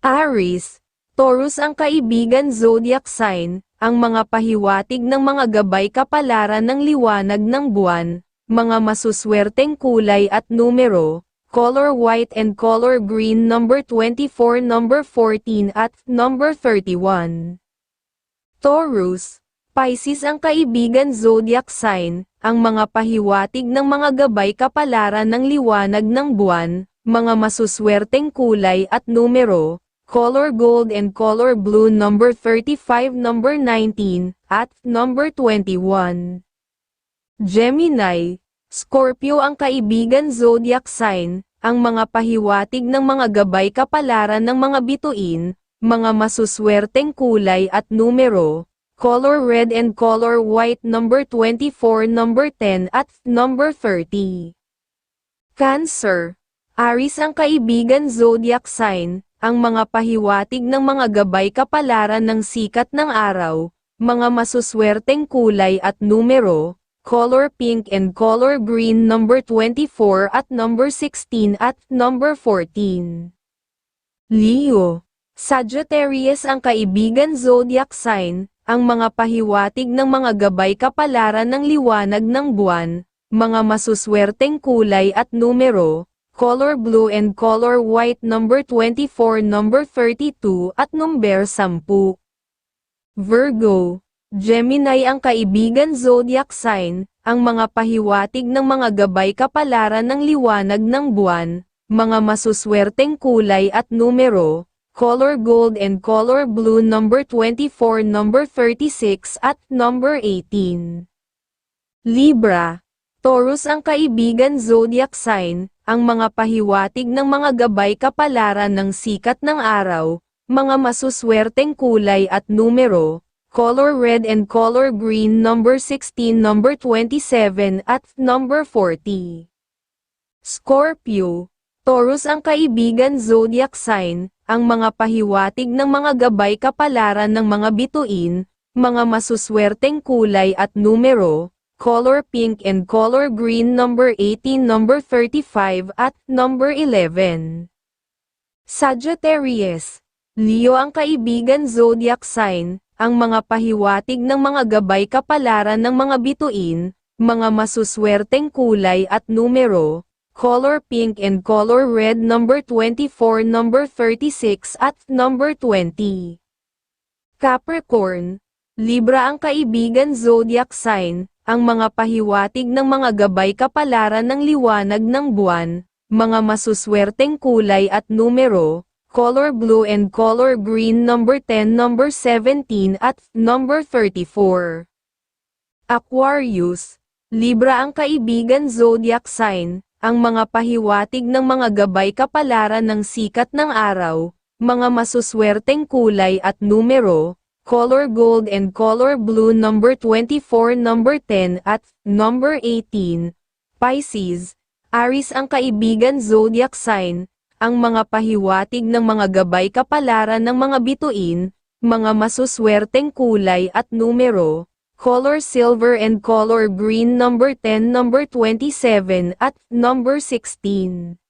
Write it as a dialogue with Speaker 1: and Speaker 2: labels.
Speaker 1: Aries, Taurus ang kaibigan zodiac sign, ang mga pahiwatig ng mga gabay kapalaran ng liwanag ng buwan, mga masuswerteng kulay at numero, color white and color green number 24 number 14 at number 31. Taurus, Pisces ang kaibigan zodiac sign, ang mga pahiwatig ng mga gabay kapalaran ng liwanag ng buwan, mga masuswerteng kulay at numero, color gold and color blue number 35 number 19, at number 21. Gemini, Scorpio ang kaibigan zodiac sign, ang mga pahiwatig ng mga gabay kapalaran ng mga bituin, mga masuswerteng kulay at numero, color red and color white number 24 number 10 at number 30. Cancer, Aries ang kaibigan zodiac sign, ang mga pahiwatig ng mga gabay kapalaran ng sikat ng araw, mga masuswerteng kulay at numero, color pink and color green number 24 at number 16 at number 14. Leo, Sagittarius ang kaibigan zodiac sign, ang mga pahiwatig ng mga gabay kapalaran ng liwanag ng buwan, mga masuswerteng kulay at numero, color blue and color white number 24 number 32 at number 10. Virgo, Gemini ang kaibigan zodiac sign, ang mga pahiwatig ng mga gabay kapalaran ng liwanag ng buwan, mga masuswerteng kulay at numero, color gold and color blue number 24 number 36 at number 18. Libra, Taurus ang kaibigan zodiac sign, ang mga pahiwatig ng mga gabay kapalaran ng sikat ng araw, mga masuswerteng kulay at numero, color red and color green number 16 number 27 at number 40. Scorpio, Taurus ang kaibigan zodiac sign, ang mga pahiwatig ng mga gabay kapalaran ng mga bituin, mga masuswerteng kulay at numero, color pink and color green number 18 number 35 at number 11. Sagittarius, Leo ang kaibigan zodiac sign, ang mga pahiwatig ng mga gabay kapalaran ng mga bituin, mga masuswerteng kulay at numero, color pink and color red number 24 number 36 at number 20. Capricorn, Libra ang kaibigan zodiac sign, ang mga pahiwatig ng mga gabay kapalaran ng liwanag ng buwan, mga masuswerteng kulay at numero, color blue and color green number 10 number 17 at number 34. Aquarius, Libra ang kaibigan zodiac sign, ang mga pahiwatig ng mga gabay kapalaran ng sikat ng araw, mga masuswerteng kulay at numero, color gold and color blue number 24 number 10 at number 18. Pisces, Aries ang kaibigan zodiac sign, ang mga pahiwatig ng mga gabay kapalaran ng mga bituin, mga masuswerteng kulay at numero, color silver and color green number 10 number 27 at number 16.